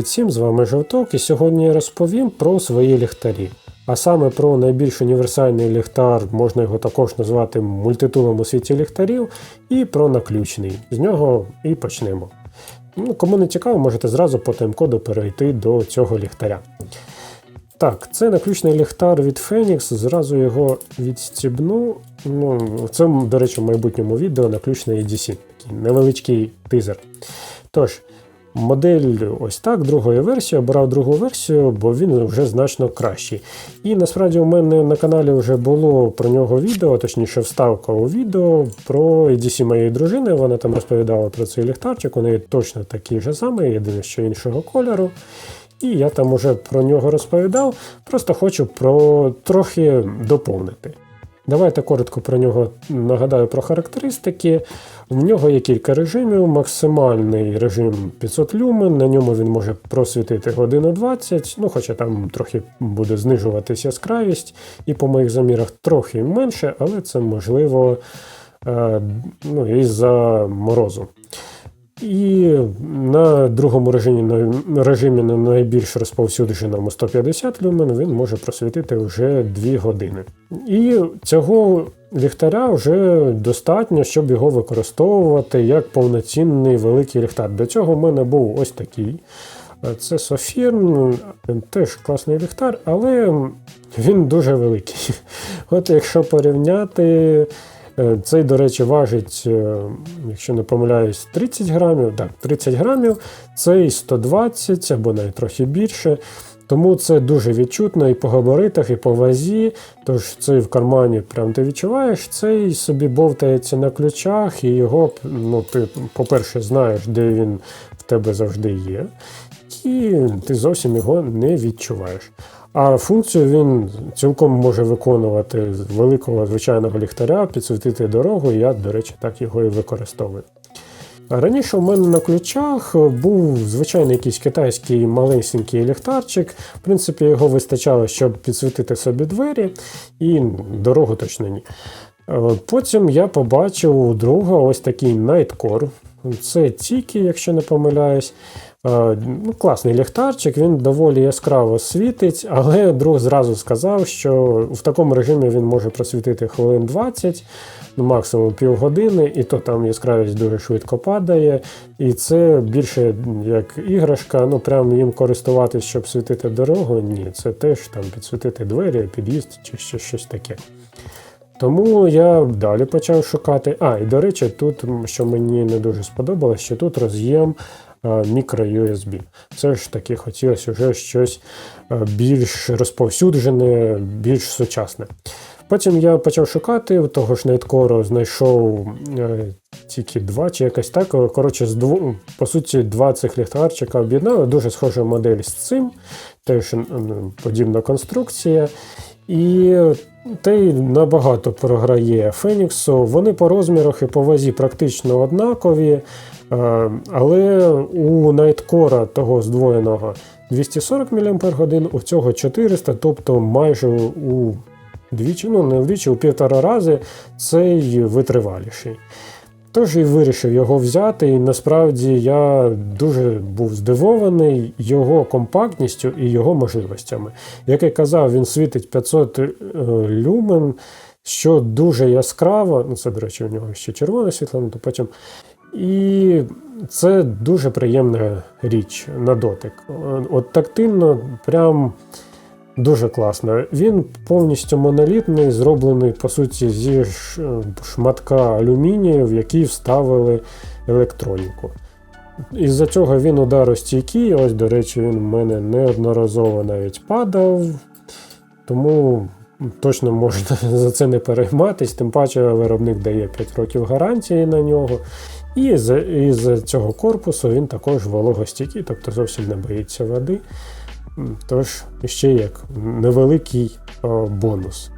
Привіт всім, з вами Жовток, і сьогодні я розповім про свої ліхтарі. А саме про найбільш універсальний ліхтар, можна його також назвати мультитулом у світі ліхтарів, і про наключний. З нього і почнемо. Ну, Кому не цікаво, можете зразу по тайм-коду перейти до цього ліхтаря. Так, це наключний ліхтар від Phoenix, зразу його відстібну. Ну, Це, до речі, в майбутньому відео наключний EDC, такий невеличкий тизер. Тож, модель ось так, другої версії, обирав другу версію, бо він вже значно кращий. І насправді у мене на каналі вже було про нього відео, точніше, вставка у відео про EDC моєї дружини. Вона там розповідала про цей ліхтарчик, у неї точно такий же самий, єдине, що іншого кольору. І я там уже про нього розповідав, просто хочу про трохи доповнити. Давайте коротко про нього нагадаю про характеристики. В нього є кілька режимів. Максимальний режим 500 люмен, на ньому він може просвітити годину 20, ну хоча там трохи буде знижуватись яскравість, і по моїх замірах трохи менше, але це можливо е, ну, із-за морозу. І на другому режимі на режимі на найбільш розповсюдженому 150 люмен він може просвітити вже 2 години. І цього ліхтаря вже достатньо, щоб його використовувати як повноцінний великий ліхтар. До цього в мене був ось такий. Це Софірн, теж класний ліхтар, але він дуже великий. От якщо порівняти. Цей, до речі, важить, якщо не помиляюсь, 30 грамів. Так, 30 грамів, цей 120 або навіть трохи більше. Тому це дуже відчутно і по габаритах, і по вазі. Тож цей в кармані прям ти відчуваєш, цей собі бовтається на ключах, і його, ну, ти, по-перше, знаєш, де він в тебе завжди є. І ти зовсім його не відчуваєш. А функцію він цілком може виконувати з великого звичайного ліхтаря, підсвітити дорогу, і я, до речі, так його і використовую. Раніше у мене на ключах був звичайний якийсь китайський малесенький ліхтарчик. В принципі, його вистачало, щоб підсвітити собі двері, і дорогу точно ні. Потім я побачив у друга ось такий Nightcore. Це Тікі, якщо не помиляюсь. Ну, Класний ліхтарчик, він доволі яскраво світить, але друг зразу сказав, що в такому режимі він може просвітити хвилин 20, ну максимум півгодини, і то там яскравість дуже швидко падає. І це більше як іграшка, ну прям їм користуватись, щоб світити дорогу. Ні, це теж там підсвітити двері, під'їзд чи ще щось таке. Тому я далі почав шукати. А, і до речі, тут, що мені не дуже сподобалось, що тут роз'єм мікро-USB. Все ж таки хотілося вже щось більш розповсюджене, більш сучасне. Потім я почав шукати, того ж Nightcore знайшов е, тільки два чи якось так. Коротше, з дву, по суті, два цих ліхтарчика об'єднали. Дуже схожа модель з цим, теж подібна конструкція. І той набагато програє Феніксу. Вони по розмірах і по вазі практично однакові. Але у Найткора того здвоєного 240 мАч, у цього 400, тобто майже у двічі, ну не вдвічі, у півтора рази цей витриваліший. Тож і вирішив його взяти, і насправді я дуже був здивований його компактністю і його можливостями. Як я казав, він світить 500 е, люмен, що дуже яскраво. Ну, це, до речі, у нього ще червоне світло, то потім. І це дуже приємна річ на дотик. От тактильно, прям дуже класно. Він повністю монолітний, зроблений, по суті, зі шматка алюмінію, в який вставили електроніку. Із-за цього він ударостійкий, ось, до речі, він в мене неодноразово навіть падав. Тому точно можна за це не перейматись, тим паче виробник дає 5 років гарантії на нього. І з, із цього корпусу він також вологостійкий, тобто зовсім не боїться води. Тож, ще як невеликий о, бонус.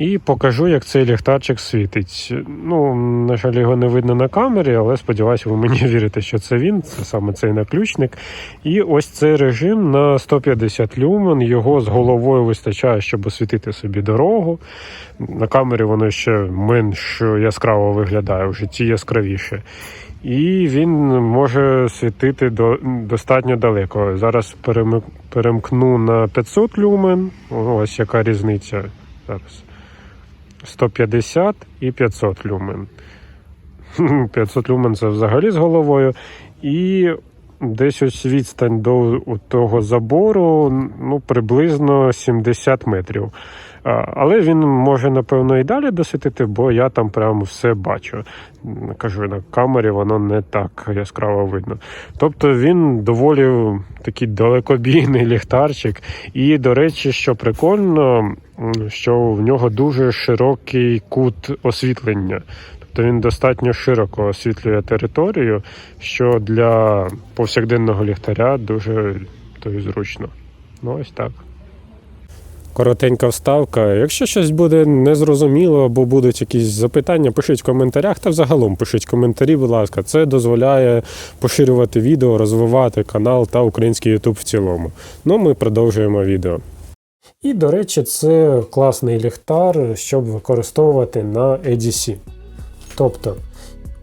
І покажу, як цей ліхтарчик світить. Ну, на жаль, його не видно на камері, але сподіваюся, ви мені вірите, що це він, це саме цей наключник. І ось цей режим на 150 люмен. Його з головою вистачає, щоб освітити собі дорогу. На камері воно ще менш яскраво виглядає, в житті яскравіше. І він може світити до, достатньо далеко. Зараз перемкну на 500 люмен. Ось яка різниця зараз. 150 і 500 люмен. 500 люмен це взагалі з головою. І десь ось відстань до того забору ну, приблизно 70 метрів. Але він може, напевно, і далі досвітити, бо я там прямо все бачу. Кажу, на камері воно не так яскраво видно. Тобто він доволі такий далекобійний ліхтарчик. І, до речі, що прикольно, що в нього дуже широкий кут освітлення. Тобто він достатньо широко освітлює територію, що для повсякденного ліхтаря дуже то й зручно. Ну, ось так. Коротенька вставка. Якщо щось буде незрозуміло або будуть якісь запитання, пишіть в коментарях та взагалом пишіть коментарі, будь ласка. Це дозволяє поширювати відео, розвивати канал та український YouTube в цілому. Ну, ми продовжуємо відео. І, до речі, це класний ліхтар, щоб використовувати на EDC. Тобто,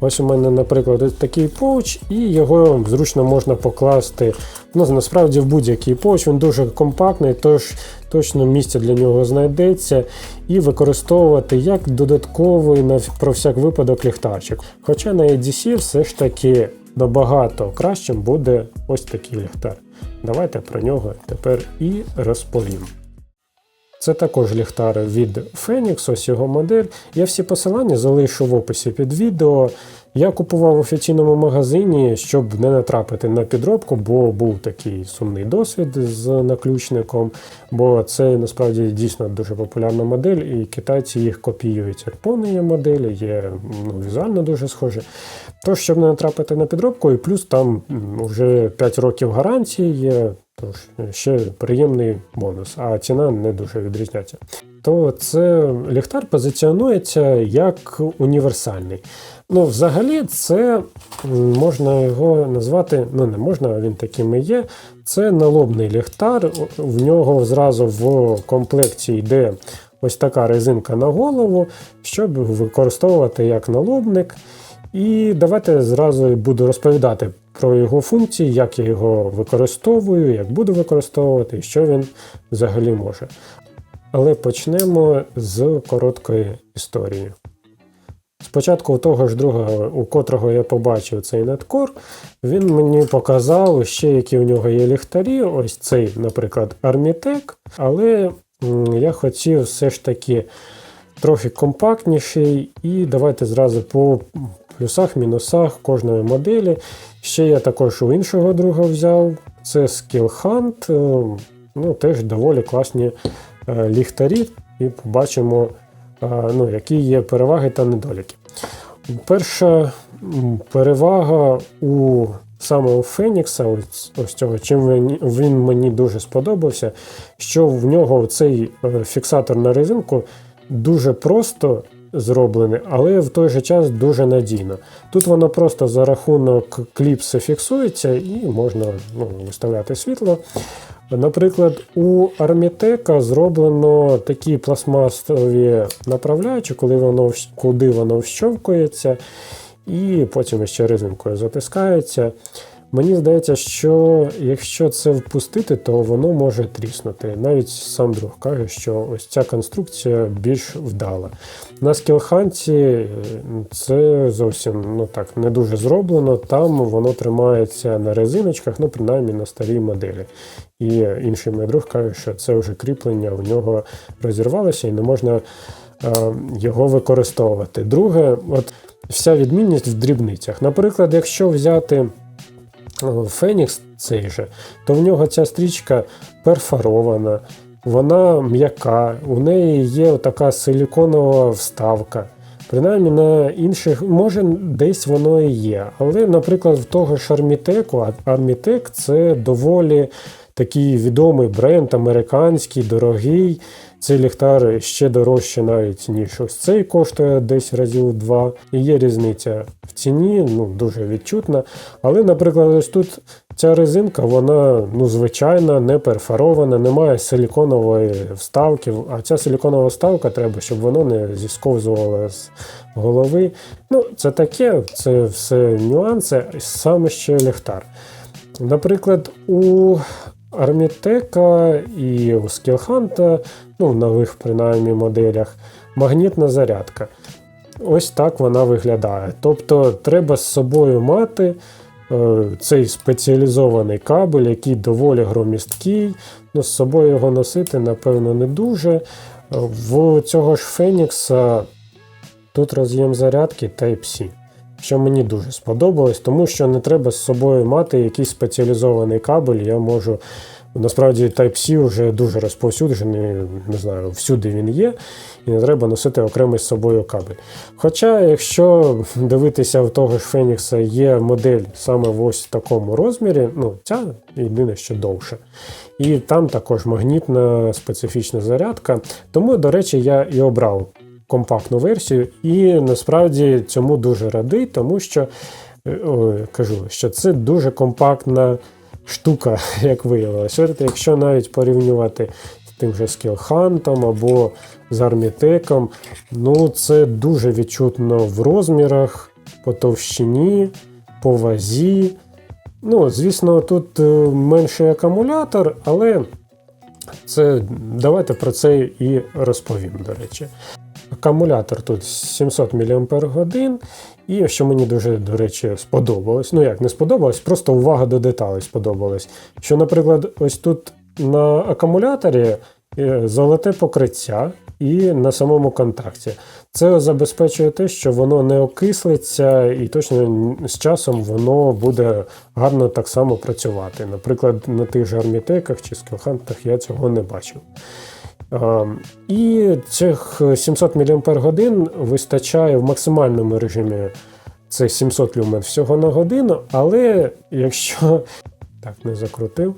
ось у мене, наприклад, такий поуч, і його зручно можна покласти. Ну, насправді, в будь-який поуч, він дуже компактний, тож точно місце для нього знайдеться, і використовувати як додатковий на про всяк випадок ліхтарчик. Хоча на EDC все ж таки набагато кращим буде ось такий ліхтар. Давайте про нього тепер і розповім. Це також ліхтар від Phoenix, ось його модель. Я всі посилання залишу в описі під відео. Я купував в офіційному магазині, щоб не натрапити на підробку, бо був такий сумний досвід з наключником. Бо це насправді дійсно дуже популярна модель, і китайці їх копіюють. Япони є моделі, є ну, візуально дуже схожі. Тож, щоб не натрапити на підробку, і плюс там вже 5 років гарантії є. Тож ще приємний бонус, а ціна не дуже відрізняється. То це ліхтар позиціонується як універсальний. Ну, взагалі, це можна його назвати, ну не можна, а він таким і є. Це налобний ліхтар. В нього зразу в комплекті йде ось така резинка на голову, щоб використовувати як налобник. І давайте зразу буду розповідати про його функції, як я його використовую, як буду використовувати і що він взагалі може. Але почнемо з короткої історії. Спочатку того ж друга, у котрого я побачив цей неткор, він мені показав ще, які у нього є ліхтарі. Ось цей, наприклад, Armitec, але я хотів все ж таки трохи компактніший, і давайте зразу по плюсах, мінусах кожної моделі. Ще я також у іншого друга взяв. Це Skill Hunt, е, ну, теж доволі класні е, ліхтарі, і побачимо, ну, які є переваги та недоліки. Перша перевага у саме у Фенікса, ось, ось цього, чим він, він мені дуже сподобався, що в нього цей е, фіксатор на резинку дуже просто зроблений, але в той же час дуже надійно. Тут воно просто за рахунок кліпси фіксується і можна ну, виставляти світло. Наприклад, у Армітека зроблено такі пластмасові направляючі, коли воно, куди воно вщовкується, і потім ще резинкою затискається. Мені здається, що якщо це впустити, то воно може тріснути. Навіть сам друг каже, що ось ця конструкція більш вдала. На скілханті це зовсім ну так не дуже зроблено. Там воно тримається на резиночках, ну принаймні на старій моделі. І інший мій друг каже, що це вже кріплення у нього розірвалося і не можна е, його використовувати. Друге, от вся відмінність в дрібницях. Наприклад, якщо взяти Фенікс цей же, то в нього ця стрічка перфорована, вона м'яка, у неї є така силіконова вставка. Принаймні на інших, може, десь воно і є. Але, наприклад, в того ж Армітеку, Армітек це доволі такий відомий бренд, американський, дорогий. Цей ліхтар ще дорожче навіть, ніж ось цей коштує десь разів два. І є різниця в ціні, ну дуже відчутна. Але, наприклад, ось тут ця резинка, вона ну, звичайна, не перфорована, немає силіконової вставки. А ця силіконова вставка треба, щоб воно не зісковзувало з голови. Ну, це таке, це все нюанси, саме ще ліхтар. Наприклад, у Армітека і у Скілханта, ну, в нових принаймні моделях, магнітна зарядка. Ось так вона виглядає. Тобто треба з собою мати е, цей спеціалізований кабель, який доволі громісткий. Ну, З собою його носити, напевно, не дуже. В цього ж Фенікса тут роз'єм зарядки Type-C що мені дуже сподобалось, тому що не треба з собою мати якийсь спеціалізований кабель. Я можу. Насправді Type-C вже дуже розповсюджений, не знаю, всюди він є, і не треба носити окремий з собою кабель. Хоча, якщо дивитися в того ж Фенікса, є модель саме в ось такому розмірі, ну ця єдине, що довше. І там також магнітна специфічна зарядка. Тому, до речі, я і обрав компактну версію, і насправді цьому дуже радий, тому що е, о, кажу, що це дуже компактна штука, як виявилося. Якщо навіть порівнювати з тим же скілхантом або з армітеком, ну це дуже відчутно в розмірах, по товщині, по вазі. Ну, Звісно, тут е, менший акумулятор, але це давайте про це і розповім, до речі. Акумулятор тут 700 мАч, і що мені дуже, до речі, сподобалось. Ну як не сподобалось, просто увага до деталей сподобалась. Що, наприклад, ось тут на акумуляторі е, золоте покриття і на самому контакті. Це забезпечує те, що воно не окислиться, і точно з часом воно буде гарно так само працювати. Наприклад, на тих же армітеках чи скілхантах я цього не бачив. І цих 700 мАч вистачає в максимальному режимі це 700 люмен всього на годину, але якщо так не закрутив,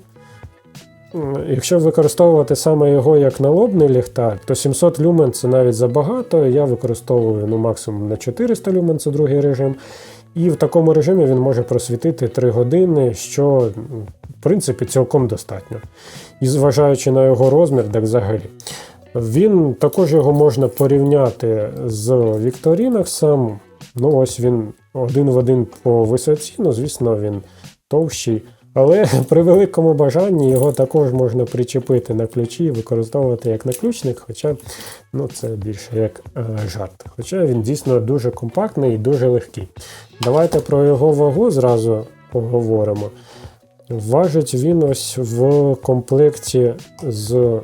якщо використовувати саме його як налобний ліхтар, то 700 люмен це навіть забагато. Я використовую ну, максимум на 400 люмен, це другий режим. І в такому режимі він може просвітити 3 години, що в принципі цілком достатньо. І зважаючи на його розмір, так взагалі. Він також його можна порівняти з Victorinox. Ну, ось він один в один по висоті, ну, звісно, він товщий. Але при великому бажанні його також можна причепити на ключі і використовувати як наключник, хоча ну, це більше як е, жарт. Хоча він дійсно дуже компактний і дуже легкий. Давайте про його вагу зразу поговоримо. Важить він ось в комплекті з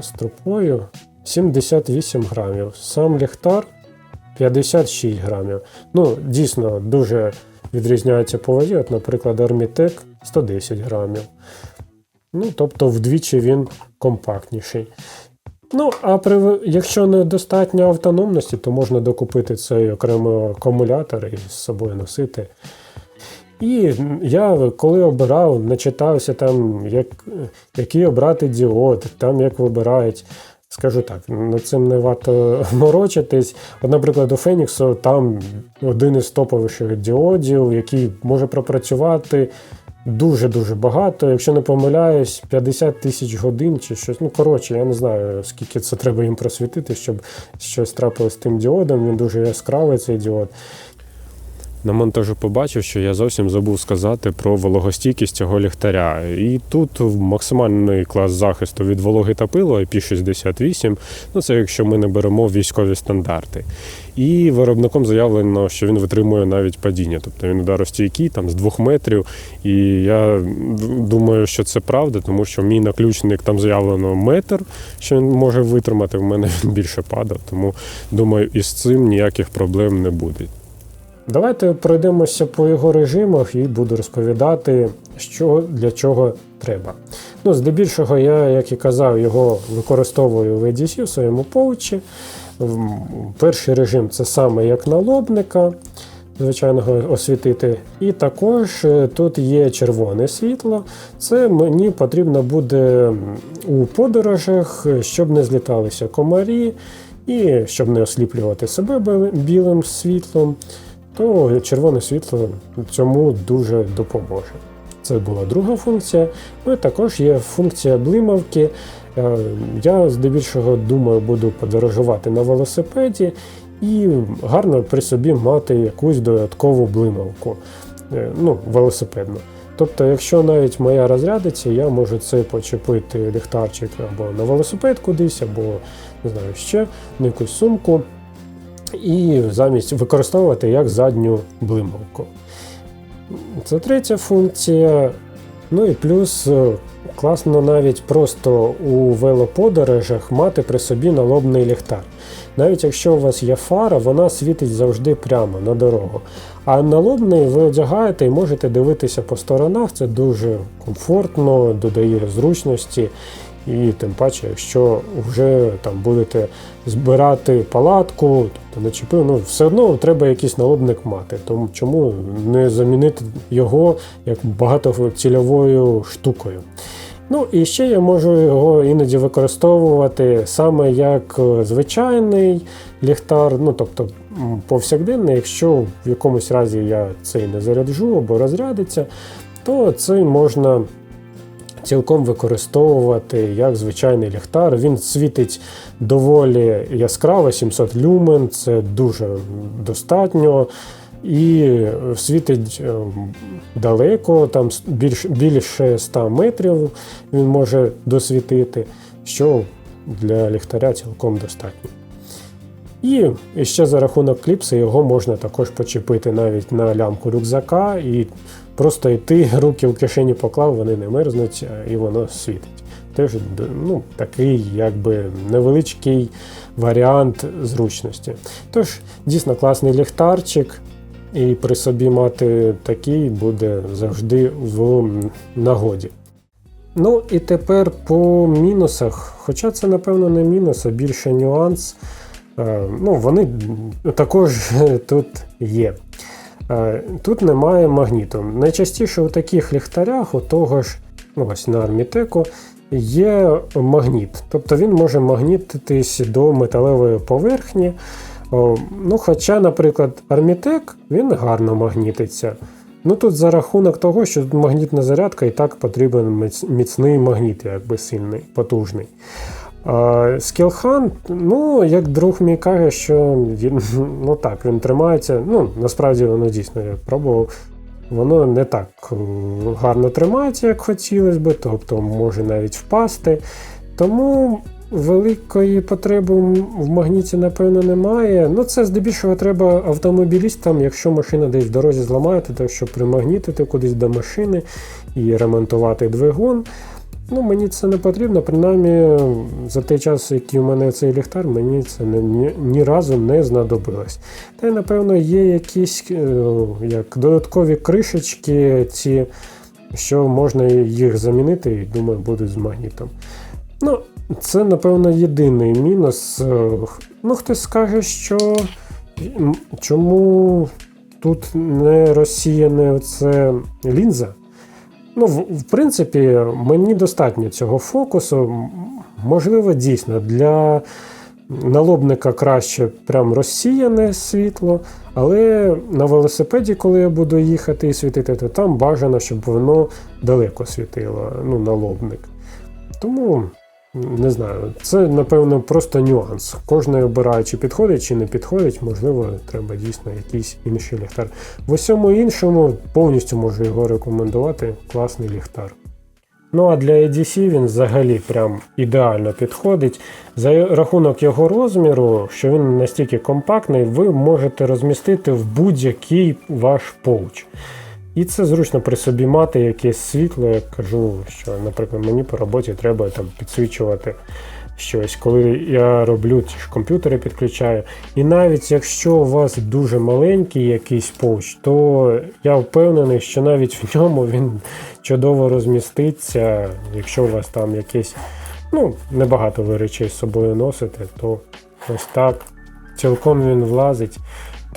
стропою 78 грамів. Сам ліхтар 56 грамів. Ну, дійсно, дуже відрізняється по вазі. От, наприклад, Армітек 110 грамів. Ну, Тобто вдвічі він компактніший. Ну, а при, якщо недостатньо автономності, то можна докупити цей окремий акумулятор і з собою носити. І я коли обирав, начитався там, як, який обрати діод, там як вибирають. Скажу так, над цим не варто морочитись. От, наприклад, у Феніксу там один із топовіших діодів, який може пропрацювати дуже-дуже багато. Якщо не помиляюсь, 50 тисяч годин чи щось. Ну, коротше, я не знаю, скільки це треба їм просвітити, щоб щось трапилось з тим діодом. Він дуже яскравий цей діод. На монтажу побачив, що я зовсім забув сказати про вологостійкість цього ліхтаря. І тут максимальний клас захисту від вологи та пилу IP68, ну це якщо ми не беремо військові стандарти. І виробником заявлено, що він витримує навіть падіння, тобто він ударостійкий там з двох метрів. І я думаю, що це правда, тому що мій наключник там заявлено метр, що він може витримати. В мене він більше падав, тому думаю, із цим ніяких проблем не буде. Давайте пройдемося по його режимах і буду розповідати, що для чого треба. Ну, Здебільшого, я, як і казав, його використовую в EDC в своєму поучі. Перший режим це саме як налобника. звичайного освітити. І також е, тут є червоне світло. Це мені потрібно буде у подорожах, щоб не зліталися комарі і щоб не осліплювати себе білим світлом, то червоне світло цьому дуже допоможе. Це була друга функція. Ну і також є функція блимавки. Е, Я здебільшого думаю, буду подорожувати на велосипеді і гарно при собі мати якусь додаткову блимавку, е, ну, велосипедну. Тобто, якщо навіть моя розрядиться, я можу це почепити ліхтарчик або на велосипед кудись, або не знаю ще на якусь сумку, і замість використовувати як задню блимавку. Це третя функція. Ну і плюс е, класно навіть просто у велоподорожах мати при собі налобний ліхтар. Навіть якщо у вас є фара, вона світить завжди прямо на дорогу. А налобний ви одягаєте і можете дивитися по сторонах, це дуже комфортно, додає зручності. І тим паче, якщо вже там будете збирати палатку, тобто начепив, ну все одно треба якийсь налобник мати. Тому чому не замінити його як багатоцільовою штукою? Ну і ще я можу його іноді використовувати саме як е, звичайний ліхтар, ну тобто повсякденний, якщо в якомусь разі я цей не заряджу або розрядиться, то цей можна цілком використовувати як звичайний ліхтар. Він світить доволі яскраво, 700 люмен, це дуже достатньо. І світить е, далеко, там більш, більше 100 метрів він може досвітити, що для ліхтаря цілком достатньо. І ще за рахунок кліпси його можна також почепити навіть на лямку рюкзака і просто йти, руки в кишені поклав, вони не мерзнуть, і воно світить. Теж ну, такий якби невеличкий варіант зручності. Тож, дійсно класний ліхтарчик, і при собі мати такий буде завжди в нагоді. Ну і тепер по мінусах. Хоча це, напевно, не мінус, а більше нюанс. Е, Ну, вони також тут є. Е, Тут немає магніту. Найчастіше у таких ліхтарях, у того ж, ну ось на армітеку, є магніт. Тобто він може магнітитись до металевої поверхні. Ну, Хоча, наприклад, армітек він гарно магнітиться. Ну тут за рахунок того, що тут магнітна зарядка і так потрібен міцний магніт, якби сильний, потужний. Скілхан, ну, як друг мій каже, що він, ну так, він тримається. Ну, насправді воно дійсно я пробував. Воно не так е, гарно тримається, як хотілося би, тобто може навіть впасти. Тому великої потреби в магніті, напевно, немає. Ну, це здебільшого треба автомобілістам, якщо машина десь в дорозі зламаєте, то щоб примагнітити кудись до машини і ремонтувати двигун. Ну, мені це не потрібно, принаймні за той час, який у мене цей ліхтар, мені це не, ні, ні разу не знадобилось. Та й, напевно, є якісь е, як додаткові кришечки, ці, що можна їх замінити, і думаю, будуть з магнітом. Ну, це, напевно, єдиний мінус. Е, Ну, хтось скаже, що чому тут не розсіяне це лінза. Ну, в, принципі, мені достатньо цього фокусу. Можливо, дійсно, для налобника краще прям розсіяне світло, але на велосипеді, коли я буду їхати і світити, то там бажано, щоб воно далеко світило, ну, налобник. Тому не знаю, це напевно просто нюанс. Кожний обирає, чи підходить, чи не підходить, можливо, треба дійсно якийсь інший ліхтар. В усьому іншому повністю можу його рекомендувати. Класний ліхтар. Ну а для EDC він взагалі прям ідеально підходить. За рахунок його розміру, що він настільки компактний, ви можете розмістити в будь-який ваш поуч. І це зручно при собі мати якесь світло. Я кажу, що, наприклад, мені по роботі треба там підсвічувати щось, коли я роблю ті ж комп'ютери підключаю. І навіть якщо у вас дуже маленький якийсь поуч, то я впевнений, що навіть в ньому він чудово розміститься. Якщо у вас там якесь, ну, небагато ви речей з собою носите, то ось так цілком він влазить.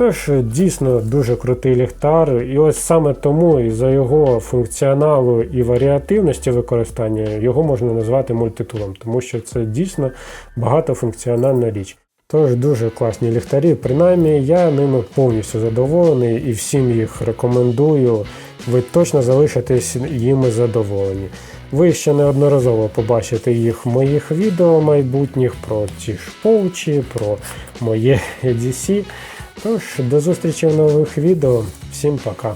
Тож дійсно дуже крутий ліхтар, і ось саме тому і за його функціоналу і варіативності використання його можна назвати мультитулом, тому що це дійсно багатофункціональна річ. Тож дуже класні ліхтарі, принаймні я ними повністю задоволений і всім їх рекомендую. Ви точно залишитесь їми задоволені. Ви ще неодноразово побачите їх в моїх відео майбутніх про ті ж поучі, про моє EDC. Тож до зустрічі в нових відео. Всім пока.